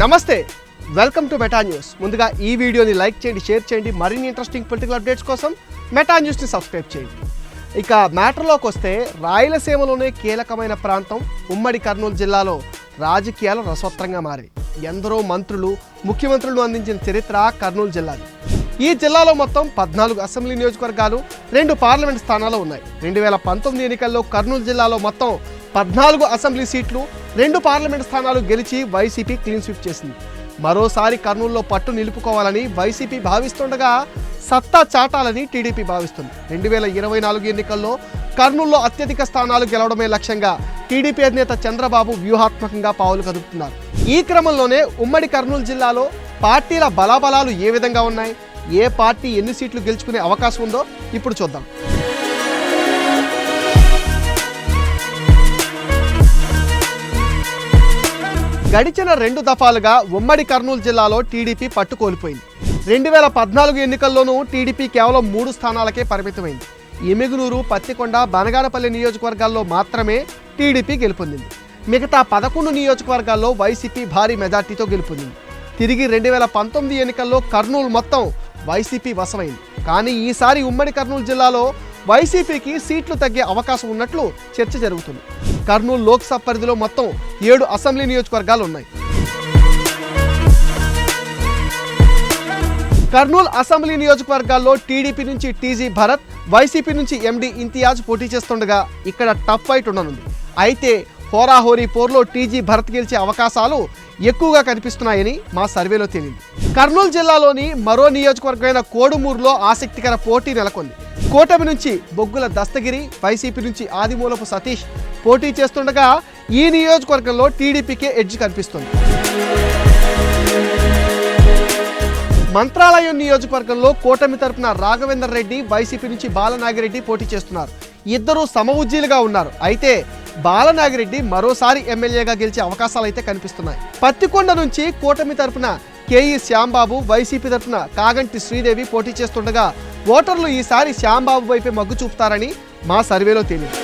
నమస్తే welcome to Meta news. ముందుగా ఈ వీడియోని లైక్ చేయండి షేర్ చేయండి మరిన్ని ఇంట్రెస్టింగ్ పొలిటికల్ అప్డేట్స్ కోసం మెటా న్యూస్ని సబ్స్క్రైబ్ చేయండి. ఇక మ్యాటర్లోకి వస్తే రాయలసీమలోనే కీలకమైన ప్రాంతం ఉమ్మడి కర్నూలు జిల్లాలో రాజకీయాలు రసవత్రంగా మారాయి. ఎందరో మంత్రులు ముఖ్యమంత్రులు అందించిన చరిత్ర కర్నూలు జిల్లాది. ఈ జిల్లాలో మొత్తం పద్నాలుగు అసెంబ్లీ నియోజకవర్గాలు రెండు పార్లమెంట్ స్థానాలు ఉన్నాయి. రెండు వేల పంతొమ్మిది ఎన్నికల్లో కర్నూలు జిల్లాలో మొత్తం పద్నాలుగు అసెంబ్లీ సీట్లు రెండు పార్లమెంట్ స్థానాలు గెలిచి వైసీపీ క్లీన్ స్వీప్ చేసింది. మరోసారి కర్నూలులో పట్టు నిలుపుకోవాలని వైసీపీ భావిస్తుండగా సత్తా చాటాలని టీడీపీ భావిస్తుంది. రెండు వేల ఇరవై నాలుగు ఎన్నికల్లో కర్నూలులో అత్యధిక స్థానాలు గెలవడమే లక్ష్యంగా టీడీపీ అధినేత చంద్రబాబు వ్యూహాత్మకంగా పావులు కదుపుతున్నారు. ఈ క్రమంలోనే ఉమ్మడి కర్నూలు జిల్లాలో పార్టీల బలాబలాలు ఏ విధంగా ఉన్నాయి? ఏ పార్టీ ఎన్ని సీట్లు గెలుచుకునే అవకాశం ఉందో ఇప్పుడు చూద్దాం. గడిచిన రెండు దఫాలుగా ఉమ్మడి కర్నూలు జిల్లాలో టీడీపీ పట్టుకోలిపోయింది. రెండు వేల పద్నాలుగు ఎన్నికల్లోనూ టీడీపీ కేవలం మూడు స్థానాలకే పరిమితమైంది. ఎమిగునూరు పత్తికొండ బనగానపల్లి నియోజకవర్గాల్లో మాత్రమే టీడీపీ గెలుపొందింది. మిగతా పదకొండు నియోజకవర్గాల్లో వైసీపీ భారీ మెజార్టీతో గెలుపొందింది. తిరిగి రెండు వేల పంతొమ్మిది ఎన్నికల్లో కర్నూలు మొత్తం వైసీపీ వశమైంది. కానీ ఈసారి ఉమ్మడి కర్నూలు జిల్లాలో వైసీపీకి సీట్లు తగ్గే అవకాశం ఉన్నట్లు చర్చ జరుగుతుంది. కర్నూలు లోక్సభ పరిధిలో మొత్తం ఏడు అసెంబ్లీ నియోజకవర్గాలు ఉన్నాయి. కర్నూలు అసెంబ్లీ నియోజకవర్గాల్లో టీడీపీ నుంచి టీజీ భరత్ వైసీపీ నుంచి ఎండి ఇంతియాజ్ పోటీ చేస్తుండగా ఇక్కడ టఫ్ ఫైట్ ఉండనుంది. అయితే హోరాహోరీ పోర్లో టీజీ భరత్ గెలిచే అవకాశాలు ఎక్కువగా కనిపిస్తున్నాయని మా సర్వేలో తేలింది. కర్నూలు జిల్లాలోని మరో నియోజకవర్గమైన కోడుమూరులో ఆసక్తికర పోటీ నెలకొంది. కూటమి నుంచి బొగ్గుల దస్తగిరి వైసీపీ నుంచి ఆదిమూలపు సతీష్ పోటీ చేస్తుండగా ఈ నియోజకవర్గంలో టీడీపీకే ఎడ్జ్ కనిపిస్తుంది. మంత్రాలయం నియోజకవర్గంలో కూటమి తరపున రాఘవేందర్ రెడ్డి వైసీపీ నుంచి బాలనాగిరెడ్డి పోటీ చేస్తున్నారు. ఇద్దరు సమవుజ్జీలుగా ఉన్నారు. అయితే బాలనాగిరెడ్డి మరోసారి ఎమ్మెల్యేగా గెలిచే అవకాశాలు అయితే కనిపిస్తున్నాయి. పత్తికొండ నుంచి కూటమి తరఫున కేఈ శ్యాంబాబు వైసీపీ తరఫున కాగంటి శ్రీదేవి పోటీ చేస్తుండగా ఓటర్లు ఈసారి శ్యాంబాబు వైపే మగ్గు చూపుతారని మా సర్వేలో తేలింది.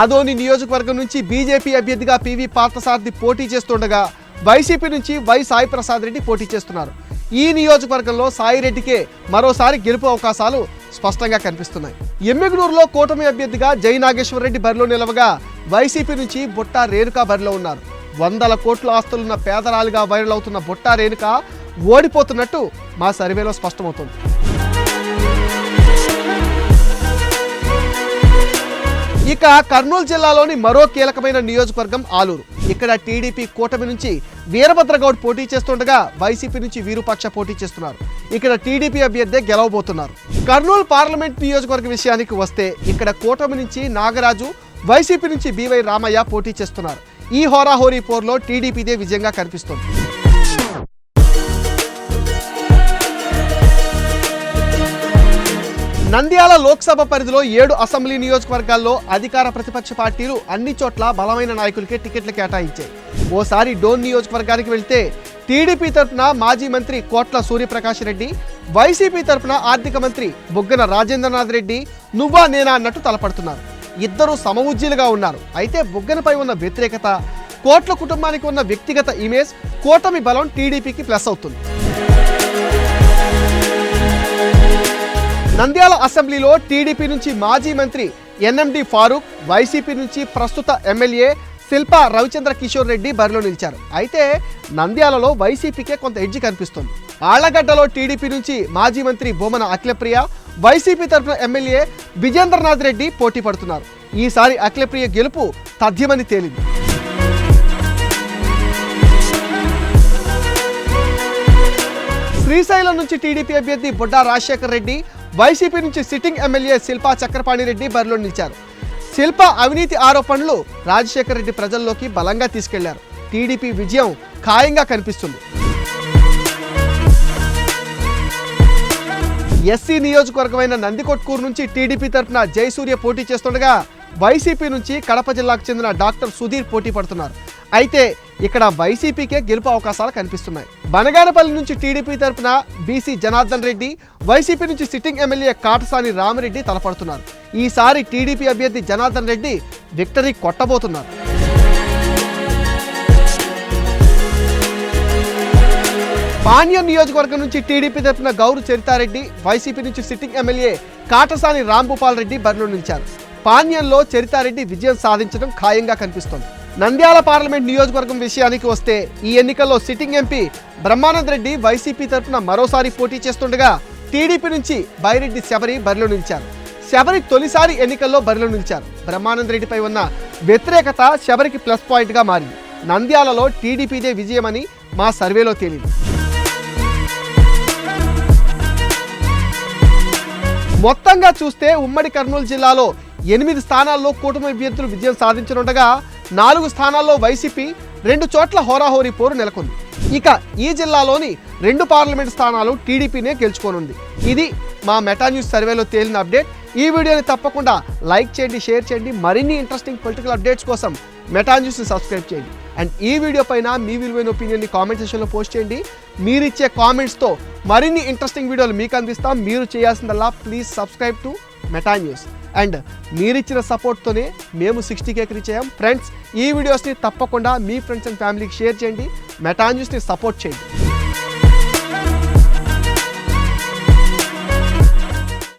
ఆదోని నియోజకవర్గం నుంచి బీజేపీ అభ్యర్థిగా పివి పార్థసారథి పోటీ చేస్తుండగా వైసీపీ నుంచి వై సాయి ప్రసాద్ రెడ్డి పోటీ చేస్తున్నారు. ఈ నియోజకవర్గంలో సాయిరెడ్డికే మరోసారి గెలుపు అవకాశాలు స్పష్టంగా కనిపిస్తున్నాయి. ఎమ్మిగనూరులో కూటమి అభ్యర్థిగా జై నాగేశ్వర రెడ్డి బరిలో నిలవగా వైసీపీ నుంచి బుట్టా రేణుక బరిలో ఉన్నారు. వందల కోట్ల ఆస్తులున్న పేదరాలుగా వైరల్ అవుతున్న బుట్టా రేణుక ఓడిపోతున్నట్టు మా సర్వేలో స్పష్టమవుతుంది. ఇక కర్నూలు జిల్లాలోని మరో కీలకమైన నియోజకవర్గం ఆలూరు. ఇక్కడ టీడీపీ కూటమి నుంచి వీరభద్రగౌడ్ పోటీ చేస్తుండగా వైసీపీ నుంచి వీరుపక్ష పోటీ చేస్తున్నారు. ఇక్కడ టీడీపీ అభ్యర్థి గెలవబోతున్నారు. కర్నూలు పార్లమెంట్ నియోజకవర్గ విషయానికి వస్తే ఇక్కడ కూటమి నుంచి నాగరాజు వైసీపీ నుంచి బీవై రామయ్య పోటీ చేస్తున్నారు. ఈ హోరాహోరీ పోర్లో టీడీపీదే విజయంగా కనిపిస్తోంది. నంద్యాల లోక్సభ పరిధిలో ఏడు అసెంబ్లీ నియోజకవర్గాల్లో అధికార ప్రతిపక్ష పార్టీలు అన్ని చోట్ల బలమైన నాయకులకే టికెట్లు కేటాయించాయి. ఓసారి డోన్ నియోజకవర్గానికి వెళ్తే టీడీపీ తరఫున మాజీ మంత్రి కోట్ల సూర్యప్రకాష్ రెడ్డి వైసీపీ తరఫున ఆర్థిక మంత్రి బుగ్గన రాజేంద్రనాథ్ రెడ్డి నువ్వా నేనా అన్నట్టు తలపడుతున్నారు. ఇద్దరు సమవుజ్జీలుగా ఉన్నారు. అయితే బుగ్గనపై ఉన్న వ్యతిరేకత కోట్ల కుటుంబానికి ఉన్న వ్యక్తిగత ఇమేజ్ కూటమి బలం టీడీపీకి ప్లస్ అవుతుంది. నంద్యాల అసెంబ్లీలో టీడీపీ నుంచి మాజీ మంత్రి ఎన్ఎండి ఫారూక్ వైసీపీ నుంచి ప్రస్తుత ఎమ్మెల్యే శిల్ప రవిచంద్ర కిషోర్ రెడ్డి బరిలో నిలిచారు. అయితే నంద్యాలలో వైసీపీకే కొంత ఎడ్జి కనిపిస్తుంది. ఆళ్ళగడ్డలో టీడీపీ నుంచి మాజీ మంత్రి బొమ్మన అఖిలప్రియ వైసీపీ తరఫున ఎమ్మెల్యే విజేంద్రనాథ్ రెడ్డి పోటీ పడుతున్నారు. ఈసారి అఖిలప్రియ గెలుపు తథ్యమని తేలింది. శ్రీశైలం నుంచి టీడీపీ అభ్యర్థి బుడ్డా రాజశేఖర్ రెడ్డి వైసీపీ నుంచి సిట్టింగ్ ఎమ్మెల్యే శిల్పా చక్రపాణి రెడ్డి బరిలో నిలిచారు. శిల్ప అవినీతి ఆరోపణలు రాజశేఖర్ రెడ్డి ప్రజల్లోకి బలంగా తీసుకెళ్ళారు. టీడీపీ విజయం ఖాయంగా కనిపిస్తుంది. ఎస్సీ నియోజకవర్గమైన నందికొట్కూరు నుంచి టీడీపీ తరఫున జయసూర్య పోటీ చేస్తుండగా వైసీపీ నుంచి కడప జిల్లాకు చెందిన డాక్టర్ సుధీర్ పోటీ పడుతున్నారు. అయితే ఇక్కడ వైసీపీకే గెలుపు అవకాశాలు కనిపిస్తున్నాయి. బనగానపల్లి నుంచి టీడీపీ తరపున బీసీ జనార్దన్ రెడ్డి వైసీపీ నుంచి సిట్టింగ్ ఎమ్మెల్యే కాటసాని రామిరెడ్డి తలపడుతున్నారు. ఈసారి టీడీపీ అభ్యర్థి జనార్దన్ రెడ్డి విక్టరీ కొట్టబోతున్నారు. పాణ్యం నియోజకవర్గం నుంచి టీడీపీ తరఫున గౌరు చరితారెడ్డి వైసీపీ నుంచి సిట్టింగ్ ఎమ్మెల్యే కాటసాని రాంభూపాల్ రెడ్డి బరిలో నిలిచారు. పాణ్యంలో చరితారెడ్డి విజయం సాధించడం ఖాయంగా కనిపిస్తోంది. నంద్యాల పార్లమెంట్ నియోజకవర్గం విషయానికి వస్తే ఈ ఎన్నికల్లో sitting MP Brahmanand Reddy YCP తరఫున మరోసారి పోటీ చేస్తుండగా టీడీపీ నుంచి బైరెడ్డి శబరి బరిలో నిలిచారు. శబరి తొలిసారి ఎన్నికల్లో బరిలో నిలిచారు. బ్రహ్మానంద్ రెడ్డిపై ఉన్న వ్యతిరేకత శబరికి ప్లస్ పాయింట్గా మారింది. నంద్యాలలో టీడీపీదే విజయమని మా సర్వేలో తేలింది. మొత్తంగా చూస్తే ఉమ్మడి కర్నూలు జిల్లాలో ఎనిమిది స్థానాల్లో కూటమి అభ్యర్థులు విజయం సాధించనుండగా నాలుగు స్థానాల్లో వైసీపీ రెండు చోట్ల హోరాహోరీ పోరు నెలకొంది. ఇక ఈ జిల్లాలోని రెండు పార్లమెంట్ స్థానాలు టీడీపీనే గెలుచుకోనుంది. ఇది మా మెటా న్యూస్ సర్వేలో తేలిన అప్డేట్. ఈ వీడియోని తప్పకుండా లైక్ చేయండి షేర్ చేయండి. మరిన్ని ఇంట్రెస్టింగ్ పొలిటికల్ అప్డేట్స్ కోసం మెటా న్యూస్ని సబ్స్క్రైబ్ చేయండి. అండ్ ఈ వీడియో పైన మీ విలువైన ఒపీనియన్ని కామెంట్ సెక్షన్లో పోస్ట్ చేయండి. మీరు ఇచ్చే కామెంట్స్తో మరిన్ని ఇంట్రెస్టింగ్ వీడియోలు మీకు అందిస్తాం. మీరు చేయాల్సిందల్లా please subscribe to Meta news. And మీరిచ్చిన సపోర్ట్తోనే మేము సిక్స్టీ కేక్ రీచ్ అయ్యాం. ఫ్రెండ్స్ ఈ వీడియోస్ని తప్పకుండా మీ ఫ్రెండ్స్ అండ్ ఫ్యామిలీకి షేర్ చేయండి. మెటాంజిస్ని సపోర్ట్ చేయండి.